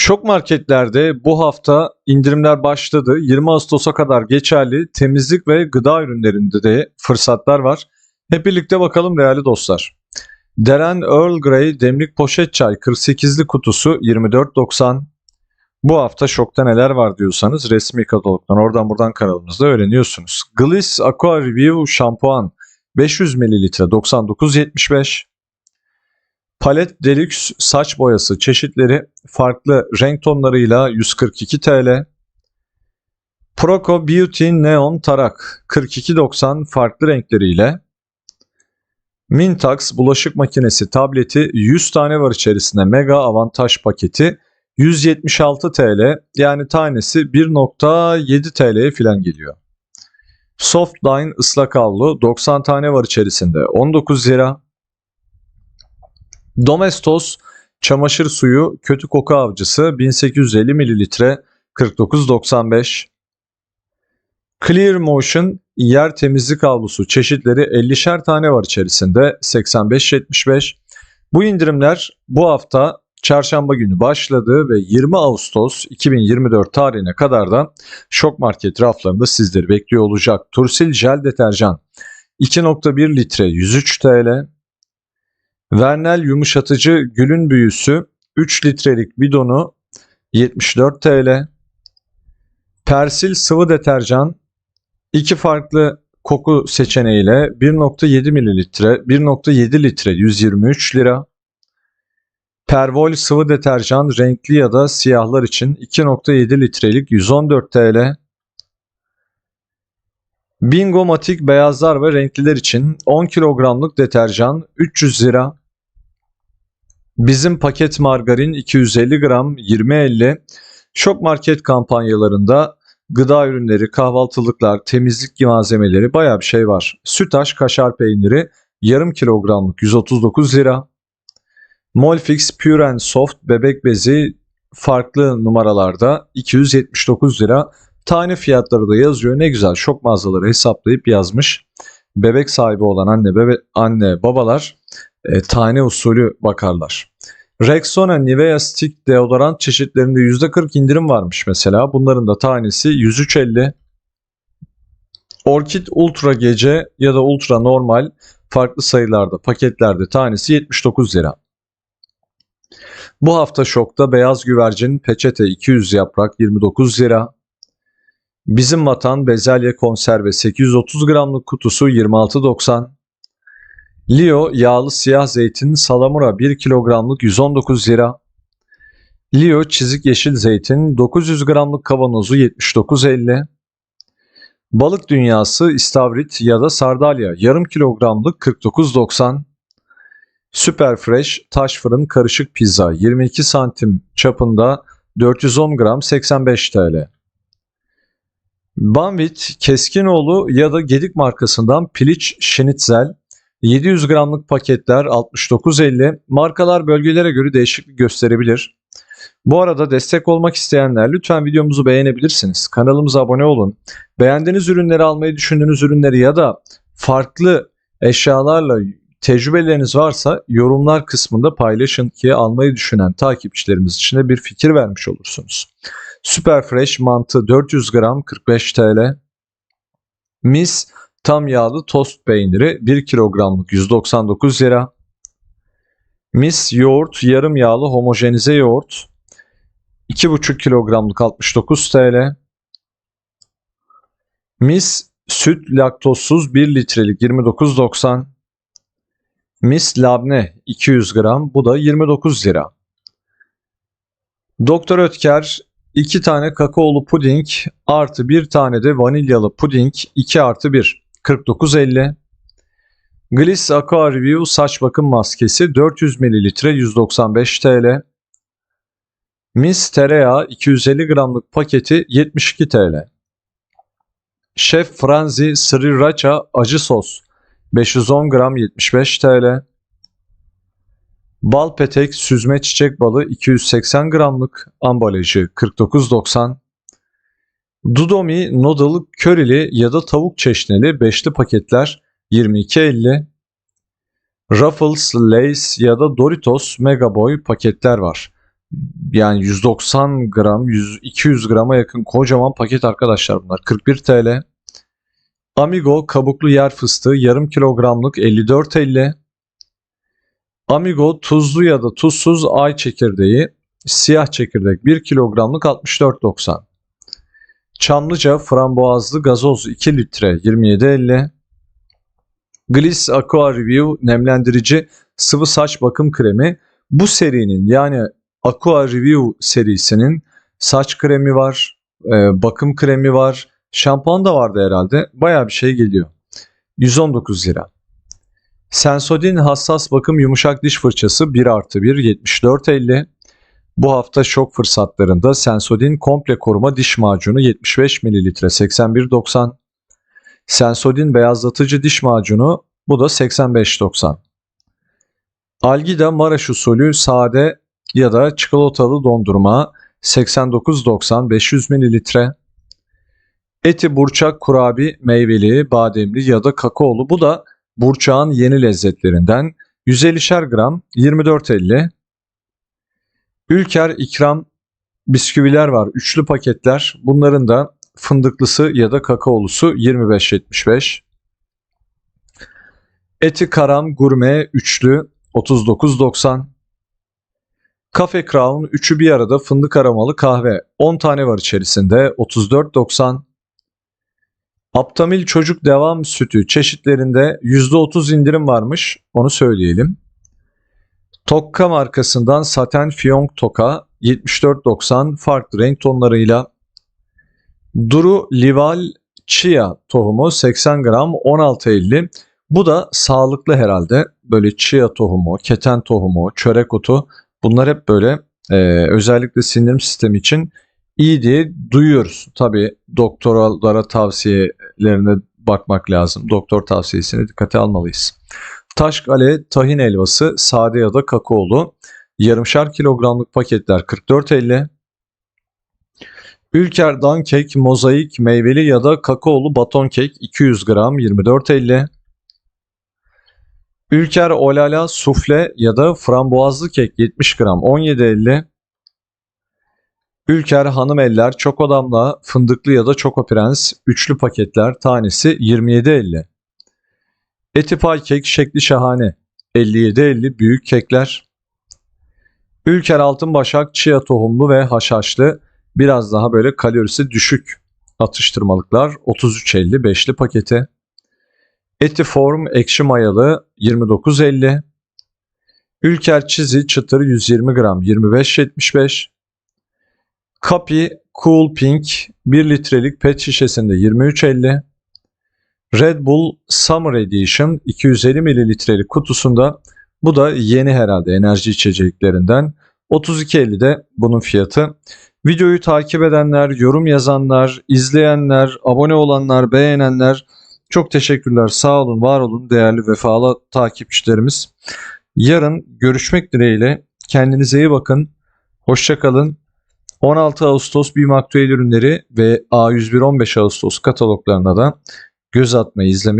Şok marketlerde bu hafta indirimler başladı. 20 Ağustos'a kadar geçerli temizlik ve gıda ürünlerinde de fırsatlar var. Hep birlikte bakalım değerli dostlar. Deren Earl Grey demlik poşet çay 48'li kutusu 24.90. Bu hafta şokta neler var diyorsanız resmi katalogdan oradan buradan kanalımızda öğreniyorsunuz. Gliss Aqua Review şampuan 500 ml 99.75. Palet Deluxe saç boyası çeşitleri farklı renk tonlarıyla 142 TL. Proco Beauty Neon Tarak 42.90 farklı renkleriyle. Mintax bulaşık makinesi tableti 100 tane var içerisinde mega avantaj paketi 176 TL yani tanesi 1.7 TL'ye falan geliyor. Softline ıslak havlu 90 tane var içerisinde 19 lira. Domestos çamaşır suyu kötü koku avcısı 1850 ml 49.95 Clear Motion yer temizlik havlusu çeşitleri 50'şer tane var içerisinde 85.75 Bu indirimler bu hafta çarşamba günü başladı ve 20 Ağustos 2024 tarihine kadar da şok market raflarında sizleri bekliyor olacak. Tursil jel deterjan 2.1 litre 103 TL. Vernel yumuşatıcı gülün büyüsü 3 litrelik bidonu 74 TL. Persil sıvı deterjan iki farklı koku seçeneğiyle 1.7 mililitre 1.7 litre 123 lira. Pervol sıvı deterjan renkli ya da siyahlar için 2.7 litrelik 114 TL. Bingo Matik beyazlar ve renkliler için 10 kilogramlık deterjan 300 lira. Bizim paket margarin 250 gram 20.50. Şok market kampanyalarında gıda ürünleri, kahvaltılıklar, temizlik malzemeleri baya bir şey var. Sütaş kaşar peyniri yarım kilogramlık 139 lira. Molfix Pure and Soft bebek bezi farklı numaralarda 279 lira. Tane fiyatları da yazıyor. Ne güzel şok mağazaları hesaplayıp yazmış. Bebek sahibi olan anne bebe anne babalar e, tane usulü bakarlar. Rexona Nivea Stick deodorant çeşitlerinde %40 indirim varmış mesela. Bunların da tanesi 103.50. Orkid Ultra Gece ya da Ultra Normal farklı sayılarda paketlerde tanesi 79 lira. Bu hafta şokta beyaz güvercin peçete 200 yaprak 29 lira. Bizim vatan bezelye konserve 830 gramlık kutusu 26.90. Leo yağlı siyah zeytin salamura 1 kilogramlık 119 lira. Leo çizik yeşil zeytin 900 gramlık kavanozu 79.50. Balık dünyası istavrit ya da sardalya yarım kilogramlık 49.90. Super Fresh taş fırın karışık pizza 22 santim çapında 410 gram 85 TL. Banvit Keskinoğlu ya da Gedik markasından piliç şinitzel 700 gramlık paketler 69.50 markalar bölgelere göre değişiklik gösterebilir. Bu arada destek olmak isteyenler lütfen videomuzu beğenebilirsiniz. Kanalımıza abone olun. Beğendiğiniz ürünleri almayı düşündüğünüz ürünleri ya da farklı eşyalarla tecrübeleriniz varsa yorumlar kısmında paylaşın ki almayı düşünen takipçilerimiz için de bir fikir vermiş olursunuz. Super Fresh mantı 400 gram 45 TL. Mis tam yağlı tost peyniri 1 kilogramlık 199 lira. Mis yoğurt yarım yağlı homojenize yoğurt 2,5 kilogramlık 69 TL. Mis süt laktozsuz 1 litrelik 29.90. Mis labne 200 gram bu da 29 lira. Doktor Ötker 2 tane kakaolu puding artı 1 tane de vanilyalı puding 2 artı 1 49.50. Gliss Aqua saç bakım maskesi 400 ml 195 TL. Mis tereyağı 250 gramlık paketi 72 TL. Chef Franzi Sriracha acı sos 510 gram 75 TL. Bal petek süzme çiçek balı 280 gramlık ambalajı 49.90. Dudomi noodle körili ya da tavuk çeşnili beşli paketler 22.50. Ruffles, Lays ya da Doritos Mega Boy paketler var. Yani 190 gram, 100, 200 grama yakın kocaman paket arkadaşlar bunlar. 41 TL. Amigo kabuklu yer fıstığı yarım kilogramlık 54.50. Amigo tuzlu ya da tuzsuz ay çekirdeği siyah çekirdek 1 kilogramlık 64.90. Çamlıca frambuazlı gazoz 2 litre 27.50. Gliss Aqua Review nemlendirici sıvı saç bakım kremi. Bu serinin yani Aqua Review serisinin saç kremi var, e, bakım kremi var, şampuan da vardı herhalde. Bayağı bir şey geliyor. 119 lira. Sensodyne hassas bakım yumuşak diş fırçası 1 artı 1 74.50. Bu hafta şok fırsatlarında Sensodyne komple koruma diş macunu 75 ml 81.90. Sensodyne beyazlatıcı diş macunu bu da 85.90. Algida Maraş usulü sade ya da çikolatalı dondurma 89.90 500 ml. Eti burçak kurabi meyveli, bademli ya da kakaolu bu da burçağın yeni lezzetlerinden 150'şer gram 24.50. Ülker ikram bisküviler var. Üçlü paketler. Bunların da fındıklısı ya da kakaolusu 25.75. Eti karam gurme üçlü 39.90. Cafe Crown üçü bir arada fındık aromalı kahve 10 tane var içerisinde 34.90. Aptamil çocuk devam sütü çeşitlerinde %30 indirim varmış onu söyleyelim. Tokka markasından saten fiyonk toka 74.90 farklı renk tonlarıyla. Duru Lival Chia tohumu 80 gram 16.50. Bu da sağlıklı herhalde. Böyle chia tohumu, keten tohumu, çörek otu bunlar hep böyle e, özellikle sindirim sistemi için iyi diye duyuyoruz. Tabi doktorlara tavsiyelerine bakmak lazım. Doktor tavsiyesini dikkate almalıyız. Taş kale tahin helvası sade ya da kakaolu. Yarımşar kilogramlık paketler 44.50. Ülker dan kek mozaik meyveli ya da kakaolu baton kek 200 gram 24.50. Ülker olala sufle ya da frambuazlı kek 70 gram 17.50. Ülker hanım eller çoko damla fındıklı ya da çoko prens üçlü paketler tanesi 27.50. Eti pay kek şekli şahane 57.50 büyük kekler. Ülker altın başak chia tohumlu ve haşhaşlı biraz daha böyle kalorisi düşük atıştırmalıklar 33.50 beşli paketi. Eti form ekşi mayalı 29.50. Ülker çizi çıtır 120 gram 25.75. Kapi Cool Pink 1 litrelik pet şişesinde 23.50. Red Bull Summer Edition 250 mililitrelik kutusunda bu da yeni herhalde enerji içeceklerinden 32.50'de bunun fiyatı. Videoyu takip edenler, yorum yazanlar, izleyenler, abone olanlar, beğenenler çok teşekkürler. Sağ olun, var olun değerli vefalı takipçilerimiz. Yarın görüşmek dileğiyle. Kendinize iyi bakın. Hoşçakalın. 16 Ağustos BİM aktüel ürünleri ve A101 15 Ağustos kataloglarına da göz atmayı, izlemeyi